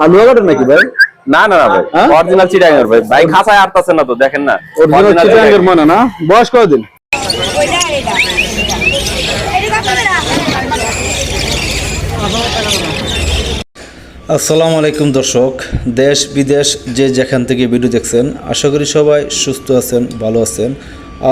হালুয়া কাটেন নাকি ভাই? না না না ভাই। হ্যাঁ? অরিজিনাল চিটাগাঙ্গের ভাই। ভাই খাসায় আটতাছে না তো দেখেন না। অরিজিনাল চিটাঙ্গের মানে না? বয়স কতদিন আসসালামু আলাইকুম দর্শক। দেশ বিদেশ যে যেখান থেকে ভিডিও দেখছেন আশা করি সবাই সুস্থ আছেন ভালো আছেন।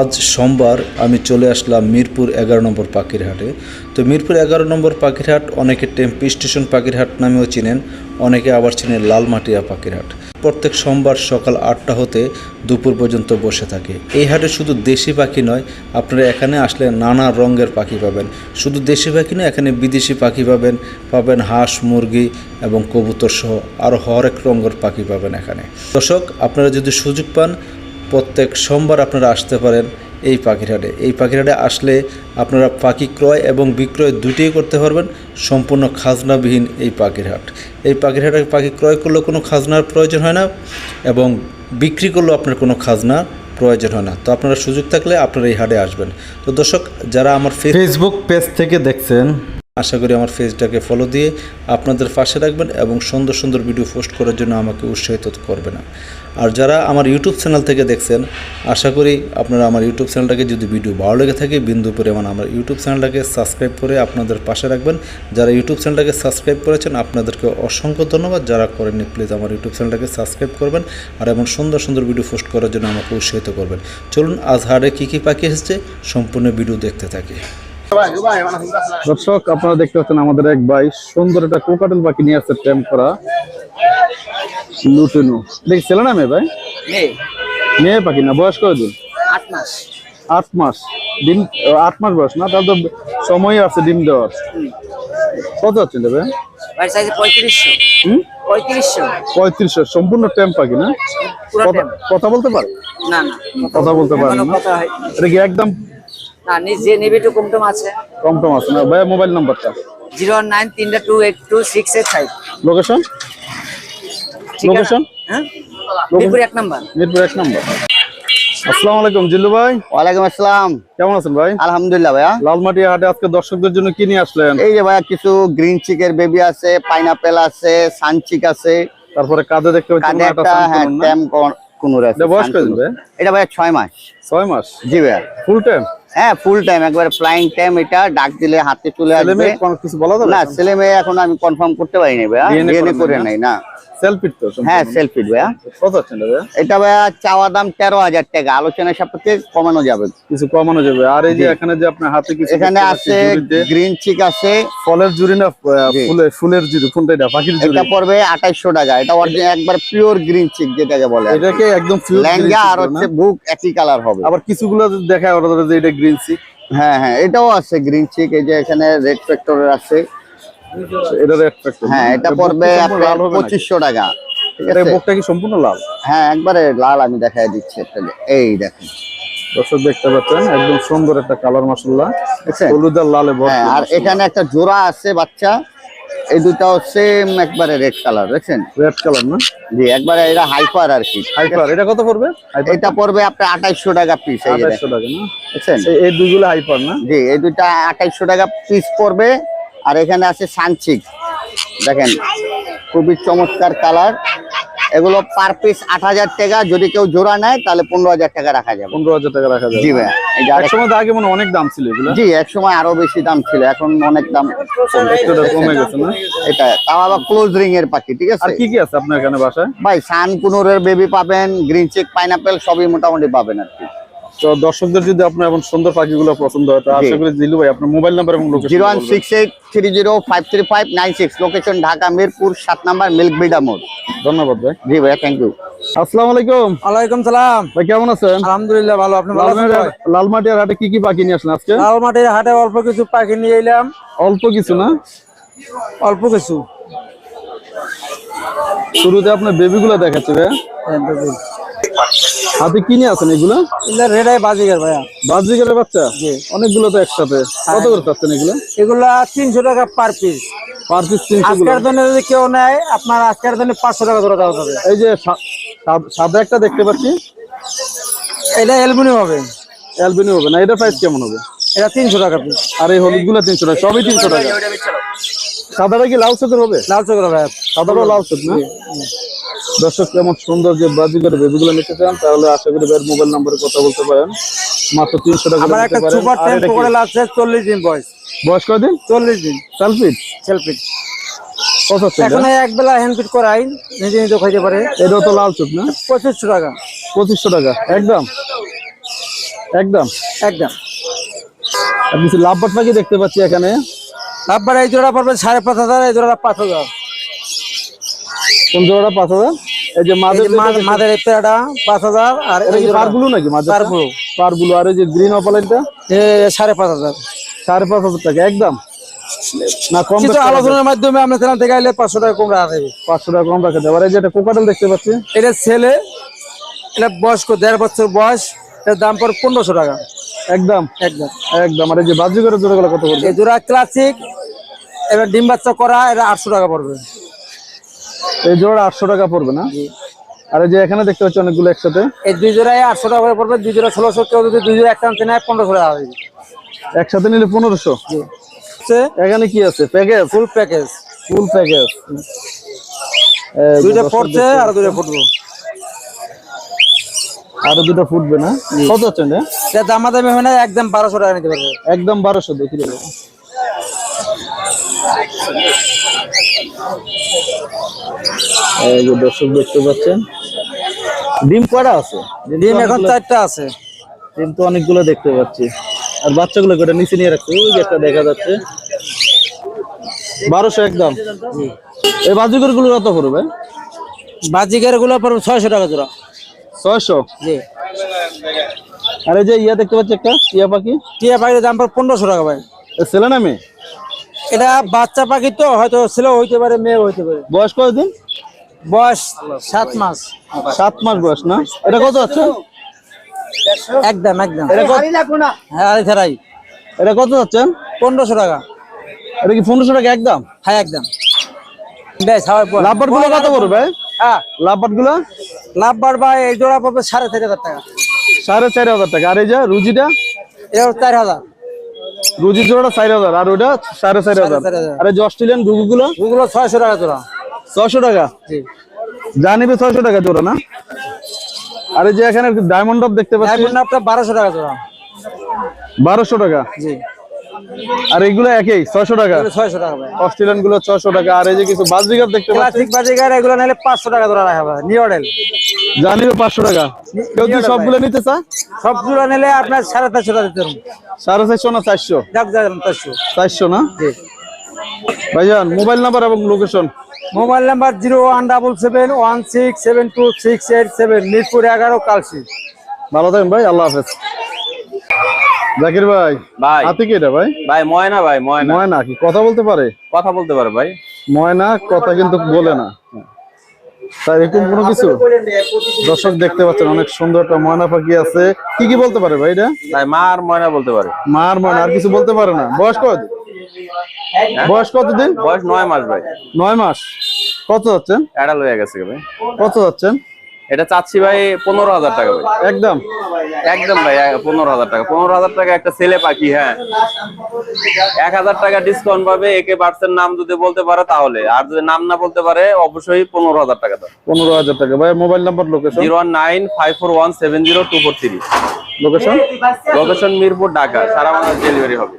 আজ সোমবার আমি চলে আসলাম মিরপুর এগারো নম্বর পাখিরহাটে। তো মিরপুর এগারো নম্বর পাখিরহাট, অনেকে টেম্পি স্টেশন পাখিরহাট নামেও চিনেন, অনেকে আবার চিনেন লালমাটিয়া পাখিরহাট। প্রত্যেক সোমবার সকাল আটটা হতে দুপুর পর্যন্ত বসে থাকে। এই হাটে শুধু দেশি পাখি নয়, আপনারা এখানে আসলে নানা রঙের পাখি পাবেন। শুধু দেশি পাখি নয়, এখানে বিদেশি পাখি পাবেন পাবেন হাঁস, মুরগি এবং কবুতর সহ আরও হরেক রঙের পাখি পাবেন এখানে। দর্শক, আপনারা যদি সুযোগ পান প্রত্যেক সোমবার আপনারা আসতে পারেন এই পাখিরহাটে। এই পাখিরহাটে আসলে আপনারা পাখি ক্রয় এবং বিক্রয় দুটিই করতে পারবেন, সম্পূর্ণ খাজনাবিহীন এই পাখিরহাট। এই পাখিরহাটে পাখি ক্রয় করলেও কোনো খাজনার প্রয়োজন হয় না এবং বিক্রি করলেও আপনার কোনো খাজনা প্রয়োজন হয় না। তো আপনারা সুযোগ থাকলে আপনারা এই হাটে আসবেন। তো দর্শক, যারা আমার ফেসবুক পেজ থেকে দেখছেন আশা করি আমার পেজটাকে ফলো দিয়ে আপনাদের পাশে রাখবেন এবং সুন্দর সুন্দর ভিডিও পোস্ট করার জন্য আমাকে উৎসাহিত করবেন আর যারা আমার ইউটিউব চ্যানেল থেকে দেখছেন, আশা করি আপনারা আমার ইউটিউব চ্যানেলটাকে যদি ভিডিও ভালো লেগে থাকে, বিন্দু পরিমাণ আমার ইউটিউব চ্যানেলটাকে সাবস্ক্রাইব করে আপনাদের পাশে রাখবেন। যারা ইউটিউব চ্যানেলটাকে সাবস্ক্রাইব করেছেন, আপনাদেরকে অসংখ্য ধন্যবাদ। যারা করেননি প্লিজ আমার ইউটিউব চ্যানেলটাকে সাবস্ক্রাইব করবেন আর এমন সুন্দর সুন্দর ভিডিও পোস্ট করার জন্য আমাকে উৎসাহিত করবেন। চলুন, আজ হাটে কী কী পাখি এসেছে, সম্পূর্ণ ভিডিও দেখতে থাকি। দর্শক আপনারা দেখতে পাচ্ছেন আমাদের এক ভাই সুন্দর একটা কোকাটেল পাখি নিয়ে আসছে টেম করা। লুটেনু। দেখছিল না মেয়ে ভাই? মেয়ে। পাখি না বয়স কতদিন আট মাস। আট মাস। ডিম আট মাস বয়স না? তাহলে তো সময় আছে ডিম দেওয়ার। কত আছে সাইজ পঁয়ত্রিশশো। সম্পূর্ণ টেম পাখি না? কথা- বলতে পারে? না না। কথা বলতে পারে না? এটা কি একদম না নিজে নেবে একটু কমটম আছে। কম টম আছে না? ভাইয়া মোবাইল নাম্বারটা? জিরো নাইন তিনটা two eight two six eight five. Location? Location? হ্যাঁ? মিরপুর এক নাম্বার। মিরপুর এক নম্বর। আসসালামু আলাইকুম জিল্লু ভাই। ওয়ালাইকুম আসসালাম। কেমন আছেন ভাই? আলহামদুলিল্লাহ ভাইয়া। লালমাটি হাটে আজকে দর্শকদের জন্য কি নিয়ে আসলেন? এই যে ভাইয়া কিছু গ্রিন চিকের বেবি আছে পাইনাপেল আছে সানচিক আছে। তারপরে কাঁধে দেখতে পাচ্ছি একটা হ্যাঁ? ট্যাম কুনুর আছে এটা বয়স ভাই? এটা ভাইয়া ছয় মাস। ছয় মাস? জি ভাইয়া। ফুল টাইম হ্যাঁ ফুল টাইম একবার ফ্লাইং টাইম এটা ডাক দিলে হাতে চলে আসবে। কিছু বলা না ছেলে মেয়ে এখন আমি কনফার্ম করতে পারি না করে? নাই না। সেলফি তো হ্যাঁ সেলফি ভাইয়া। কত হচ্ছে না ভাই এটা ভাইয়া চাওয়া দাম তেরো হাজার টাকা। আলোচনার সাপেক্ষে কমানো যাবে। কিছু কমানো যাবে। আর এই যে এখানে যে আপনার হাতে কিছু এখানে আছে গ্রিন চিক আছে। ফলের জুড়ি না ফুলের ফুলের জুড়ি কোনটা এটা? পাখির জুড়ি? এটা পড়বে আঠাইশশো টাকা। এটা একবার পিওর গ্রিন চিক যেটাকে বলে এটাকে একদম পিওর লেহেঙ্গা আর হচ্ছে বুক একই কালার হবে। আবার কিছুগুলো দেখায় ওরা যে এটা গ্রিন সি হ্যাঁ হ্যাঁ এটাও আছে গ্রিন চিক এই যে এখানে রেড ফ্যাক্টরের আছে। এটা হ্যাঁ এটা পড়বে আপনার পঁচিশশো টাকা। এটা বুকটা কি সম্পূর্ণ লাল? হ্যাঁ একবারে লাল আমি দেখাই দিচ্ছি এই দেখেন। দর্শক দেখতে পাচ্ছেন একদম সুন্দর একটা কালার মাসাল্লাহ হলুদ আর লালে হ্যাঁ আর এখানে একটা জোড়া আছে বাচ্চা। এই দুটাও সেম একবারে রেড কালার দেখছেন? রেড কালার না? জি একবারে এটা হাইপার আর কি। হাইপার এটা কত পড়বে? এটা পড়বে আপনার আঠাইশশো টাকা পিস এই। টাকা না? দেখছেন? এই- দুইগুলো হাইপার না? জি এই দুইটা আঠাইশশো টাকা পিস পড়বে। আর এখানে আছে সানচিক। দেখেন খুবই চমৎকার কালার। এগুলো পার পিস আট হাজার টাকা। যদি কেউ জোড়া নেয় তাহলে পনেরো হাজার টাকা রাখা যাবে। পনেরো হাজার টাকা রাখা যাবে। জি আগে মনে অনেক দাম ছিল এগুলো। জি এক আরও বেশি দাম ছিল। এখন অনেক দাম কমে গেছে। না? এটা তাও আবার ক্লোজ রিং এর পাখি ঠিক আর কি কি আছে আপনার এখানে বাসায়? ভাই সান কুনুরের বেবি পাবেন গ্রিন চেক পাইনাপেল সবই মোটামুটি পাবেন আর কি। তো দর্শকদের যদি আপনার এমন সুন্দর পাখিগুলো পছন্দ হয় তো জি। আশা করি জিলু ভাই আপনার মোবাইল নাম্বার এবং location zero one six eight three zero five three five nine six location Dhaka Mirpur সাত নাম্বার মিল্ক বিডা মোড়। ধন্যবাদ ভাই। জি ভাইয়া থ্যাংক ইউ আসসালামু আলাইকুম। ওয়ালাইকুম সালাম। ভাই কেমন আছেন? আলহামদুলিল্লাহ ভালো আপনি ভালো আছেন লালমাটিয়ার হাটে কি কি পাখি নিয়ে আসলেন আজকে? লালমাটির হাটে অল্প কিছু পাখি নিয়ে এলাম। অল্প কিছু না? অল্প কিছু। শুরুতে আপনার বেবিগুলো দেখাচ্ছে ভাই হাতে কি নিয়ে আছেন এগুলো? এগুলা রেডাই বাজিগার ভাইয়া। বাজিকারের বাচ্চা? অনেকগুলো তো একসাথে। কত করে চাচ্ছেন এগুলো? এগুলা তিনশো টাকা পার পিস পার পিস তিনশো গুলো। আজকের দিনে যদি কেউ নেয় আপনার আজকের দিনে পাঁচশো টাকা ধরে দেওয়া যাবে। এই যে সাদা একটা দেখতে পাচ্ছি। এটা অ্যালুমিনিয়াম হবে। হবে না এটা প্রাইস কেমন হবে? এটা তিনশো টাকা পিস আর এই তিনশো টাকা সবই তিনশো টাকা। সাদাটা কি লাল চোখের হবে? লাল চোখের ভাই সাদাটা লাল চোখ না? দর্শক কেমন সুন্দর যে বাজিগর বেবিগুলো নিতে চান তাহলে আশা করি ভাইয়ের মোবাইল নম্বরে কথা বলতে পারেন। মাত্র তিনশো টাকা আমার একটা সুপার লাগছে চল্লিশ দিন বয়স। বয়স কদিন চল্লিশ দিন। সেলফিট সেলফি কত এখন এক বেলা হ্যান্ড ফিট করাই নিজে নিজে খাইতে পারে। তো লাল চোখ না? পঁচিশশো টাকা। পঁচিশশো টাকা একদম? একদম? একদম। লাভবাট দেখতে পাচ্ছি এখানে? এই জোড়া পড়বে সাড়ে পাঁচ হাজার এই জোড়া পাঁচ হাজার। কোন জোড়াটা পাঁচ হাজার? এই যে মাদের মাদের এই পেয়ারটা পাঁচ হাজার আর এটা এই পারগুলো নাকি মাঝে পারগুলো। পারগুলো আর এই যে গ্রিন অপালাইনটা এ সাড়ে পাঁচ হাজার। সাড়ে পাঁচ হাজার টাকা একদম? না কম কিছু? আলোচনার মাধ্যমে আপনার চ্যানেল থেকে আইলে পাঁচশো টাকা কম রাখা যাবে। পাঁচশো টাকা কম রাখা যাবে। আর এই যে একটা কোকাটেল দেখতে পাচ্ছি। এটা ছেলে এটা বয়স্ক দেড় বছর বয়স এটার দাম পড়ে পনেরোশো টাকা। একদম? একদম। একদম। আর এই যে বাজিগরের জোড়াগুলো কত পড়বে? এই জোড়া ক্লাসিক এবার ডিম বাচ্চা করা এটা আটশো টাকা পড়বে। এই জোড়া আটশো টাকা পড়বে না? আর যে এখানে দেখতে পাচ্ছি অনেকগুলো একসাথে। এই দুই জোড়ায় আটশো টাকা করে পড়বে দুই জোড়া ষোলোশো কেউ যদি দুই জোড়া আনতে নেয় পনেরোশো টাকা হবে। একসাথে নিলে পনেরোশো? এখানে কি আছে? Package full package full package দুইটা পড়ছে আর দুইটা ফুটবো আরও দুটো ফুটবে না? কত হচ্ছে দামা দামি হয় না একদম বারোশো টাকা নিতে পারবে। একদম বারোশো দেখি এই যে দর্শক দেখতে পাচ্ছেন ডিম কয়টা আছে? ডিম এখন চারটা আছে। ডিম তো অনেকগুলো দেখতে পাচ্ছি। আর বাচ্চাগুলো কটা নিচে নিয়ে রাখছে? ওই একটা দেখা যাচ্ছে। বারোশো একদম। এই বাজিগরগুলো কত পড়বে? বাজিকেরগুলো পড়বে ছয়শো টাকা জোড়া। ছয়শো? জি। আর এই যে ইয়া দেখতে পাচ্ছি একটা টিয়া পাখি? টিয়া পাখির দাম পড়বে পনেরোশো টাকা ভাই। ছেলে না মেয়ে? এটা বাচ্চা পাখি তো হয়তো ছেলেও হইতে পারে মেয়ে হইতে পারে। বয়স কতদিন? বয়স সাত মাস। সাত মাস বয়স না? এটা কত আছে? একদম একদম এটা কত? হ্যাঁ ছাড়াই এটা কত যাচ্ছেন পনেরোশো টাকা। এটা কি পনেরোশো টাকা একদম হ্যাঁ একদম লাভবারগুলো কত পড়বে হ্যাঁ। লাভবারগুলো? লাভ বাড়বা এই জোড়া পড়বে সাড়ে চার হাজার টাকা। সাড়ে চার হাজার টাকা। আর এই যে রুজিটা? এটা চার হাজার। রুজি জোড়াটা চার হাজার আর ওটা সাড়ে চার হাজার। আর যে অস্ট্রেলিয়ান গুগু গুলো ওগুলো ছয়শো টাকা জোড়া। ছয়শো টাকা? জি। জানিবে ছয়শো টাকা জোড়া না? আর এই যে এখানে ডায়মন্ড অফ দেখতে পাচ্ছি। ডায়মন্ড অফটা বারোশো টাকা জোড়া। বারোশো টাকা? জি। আর এইগুলো একই ছয়শো টাকা। এগুলো ছয়শো টাকা ভাই। অস্ট্রেলিয়ানগুলো ছয়শো টাকা। আর এই যে কিছু বাজরিগার দেখতে পাচ্ছি। ক্লাসিক বাজিকার এগুলো নিলে পাঁচশো টাকা জোড়া রাখা নিউ মডেল জানিবে পাঁচশো টাকা। কেউ যদি সবগুলো নিতে চায়? সব জোড়া নিলে আপনার সাড়ে চারশো টাকা দিতে হবে। সাড়ে চারশো না চারশো? যাক যাক চারশো। চারশো না? জি। ভাইজান মোবাইল নাম্বার এবং location mobile number zero one double seven one six seven two six eight seven Mirpur এগারো কালসি ভালো থাকেন ভাই আল্লাহ হাফেজ। জাকির ভাই ভাই। হাতে কি এটা ভাই? ভাই ময়না ভাই ময়না। ময়না কি? কথা বলতে পারে? কথা বলতে পারে ভাই। ময়না কথা কিন্তু বলে না। তাই এরকম কোনো কিছু? দর্শক দেখতে পাচ্ছেন অনেক সুন্দর একটা ময়না পাখি আছে। কি কি বলতে পারে ভাই এটা? ভাই মা আর ময়না বলতে পারে। মার ময়না আর কিছু বলতে পারে না। বয়স কত? বয়স কতদিন? বয়স নয় মাস ভাই। নয় মাস। কত যাচ্ছেন? এডাল হয়ে গেছে ভাই। কত যাচ্ছেন? এটা চাচ্ছি ভাই পনেরো হাজার টাকা ভাই। একদম। একদম ভাই পনেরো হাজার টাকা। পনেরো হাজার টাকা একটা ছেলে পাখি হ্যাঁ। এক হাজার টাকা ডিসকাউন্ট পাবে একে পার্সেন্ট নাম যদি বলতে পারে তাহলে। আর যদি নাম না বলতে পারে অবশ্যই পনেরো হাজার টাকা দাও। পনেরো হাজার টাকা। ভাই mobile number location zero one nine five four one seven zero two four three. Location location Mirpur Dhaka. সারা বাংলাদেশ ডেলিভারি হবে।